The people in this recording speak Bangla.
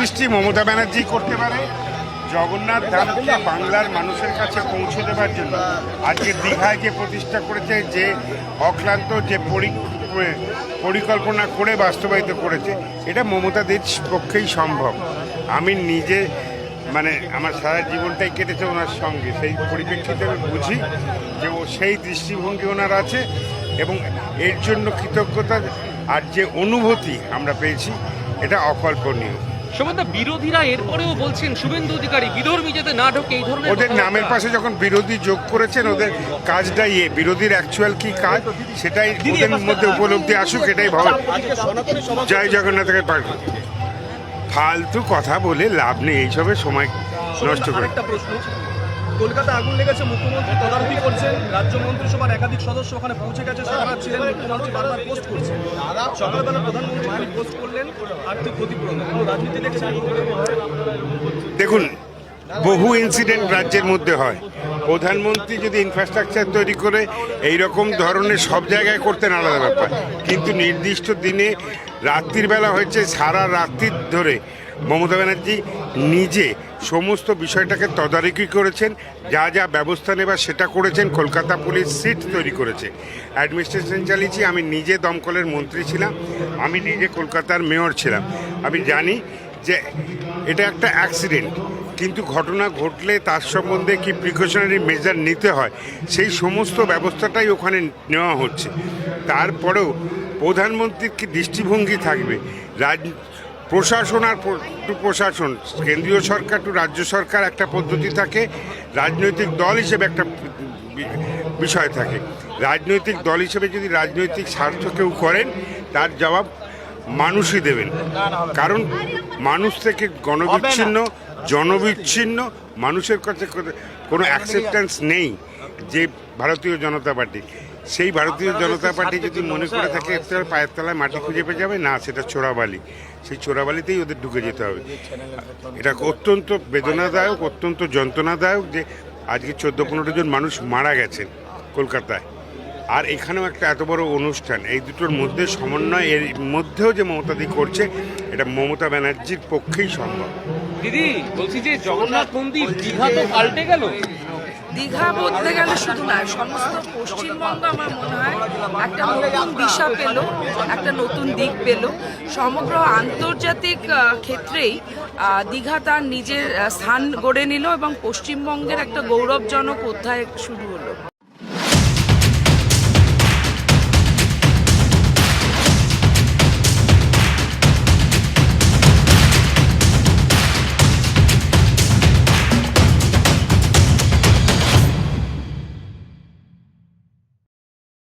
সৃষ্টি মমতা ব্যানার্জি করতে পারে? জগন্নাথ ধামকে বাংলার মানুষের কাছে পৌঁছে দেওয়ার জন্য। আজকে দীঘায় যে প্রতিষ্ঠা করেছে, যে অক্লান্ত যে পরি- পরিকল্পনা করে বাস্তবায়িত করেছে, এটা মমতা মমতাদের পক্ষেই সম্ভব। আমি নিজে মানে আমার সারা জীবনটাই কেটেছে ওনার সঙ্গে। সেই পরিপ্রেক্ষিতে আমি বুঝি যে ও সেই দৃষ্টিভঙ্গি ওনার আছে এবং এর জন্য কৃতজ্ঞতা আর যে অনুভূতি আমরা পেয়েছি, এটা অকল্পনীয়। সুমনদা বিরোধীরা এরপরেও বলছেন শুভেন্দু অধিকারী বিধর্মী যাতে না ঢোকে এই ধরনের ওদের নামের পাশে যখন বিরোধী যোগ করেছেন ওদের কাজটাই এ বিরোধীর অ্যাকচুয়াল কি কাজ সেটাই ওদের মধ্যে উপলব্ধি আসুক এটাই ভাবে জয় জগন্নাথকে পাঠ ফালতু কথা বলে লাভ নেই এইসবের সময় নষ্ট করে। কলকাতা আগুন লেগেছে, মুখ্যমন্ত্রী তদারকি করছেন, রাজ্য মন্ত্রিসভার একাধিক সদস্য ওখানে পৌঁছে গেছে, সারা ছিলেন, মুখ্যমন্ত্রী বারবার পোস্ট করছেন। সকালবেলা প্রধানমন্ত্রী পোস্ট করলেন, আর্থিক ক্ষতিপূরণ, কোনো রাজনীতি দেখছেন? দেখুন, বহু ইনসিডেন্ট রাজ্যের মধ্যে হয়। প্রধানমন্ত্রী যদি ইনফ্রাস্ট্রাকচার তৈরি করে এই রকম ধরনের সব জায়গায় করতেন আলাদা ব্যাপার। কিন্তু নির্দিষ্ট দিনে রাত্রির বেলা হয়েছে, সারা রাত্রির ধরে মমতা ব্যানার্জি নিজে সমস্ত বিষয়টাকে তদারকি করেছেন, যা যা ব্যবস্থা নেবার সেটা করেছেন, কলকাতা পুলিশ সিট তৈরি করেছে। অ্যাডমিনিস্ট্রেশন চালিয়েছি, আমি নিজে দমকলের মন্ত্রী ছিলাম, আমি নিজে কলকাতার মেয়র ছিলাম। আমি জানি যে এটা একটা অ্যাক্সিডেন্ট, কিন্তু ঘটনা ঘটলে তার সম্বন্ধে কি প্রিকশনারি মেজার নিতে হয়, সেই সমস্ত ব্যবস্থাটাই ওখানে নেওয়া হচ্ছে। তারপরেও প্রধানমন্ত্রীর কি দৃষ্টিভঙ্গি থাকবে? রাজ প্রশাসন আর টু প্রশাসন, কেন্দ্রীয় সরকার টু রাজ্য সরকার একটা পদ্ধতি থাকে, রাজনৈতিক দল হিসেবে একটা বিষয় থাকে। রাজনৈতিক দল হিসেবে যদি রাজনৈতিক স্বার্থ কেউ করেন, তার জবাব মানুষই দেবেন। কারণ মানুষ থেকে গণবিচ্ছিন্ন, জনবিচ্ছিন্ন, মানুষের কাছে কোনো- অ্যাকসেপ্টেন্স নেই যে ভারতীয় জনতা পার্টি। সেই ভারতীয় জনতা পার্টি যদি মনে করে থাকে তার পায়ের তলায় মাটি খুঁজে পেয়ে যাবে? না সেটা চোরাবালি। সেই চোরাবালিতেই ওদের ঢুকে যেতে হবে। এটা অত্যন্ত বেদনাদায়ক অত্যন্ত যন্ত্রণাদায়ক যে আজকে চোদ্দ পনেরো জন মানুষ মারা গেছেন কলকাতায়। আর এখানেও একটা এত বড় অনুষ্ঠান। এই দুটোর মধ্যে সমন্বয় এর মধ্যেও যে মমতাদি করছে এটা মমতা ব্যানার্জির পক্ষেই সম্ভব। দিদি বলছি যে জগন্নাথ মন্দির দীঘা তো পাল্টে গেল? দীঘা বলতে গেলে শুধু না, সমস্ত পশ্চিমবঙ্গ আমার মনে হয় একটা নতুন দিশা পেল, একটা নতুন দিক পেল। সমগ্র আন্তর্জাতিক ক্ষেত্রেই দীঘা তার নিজের স্থান গড়ে নিল এবং পশ্চিমবঙ্গের একটা গৌরবজনক অধ্যায় শুরু হলো।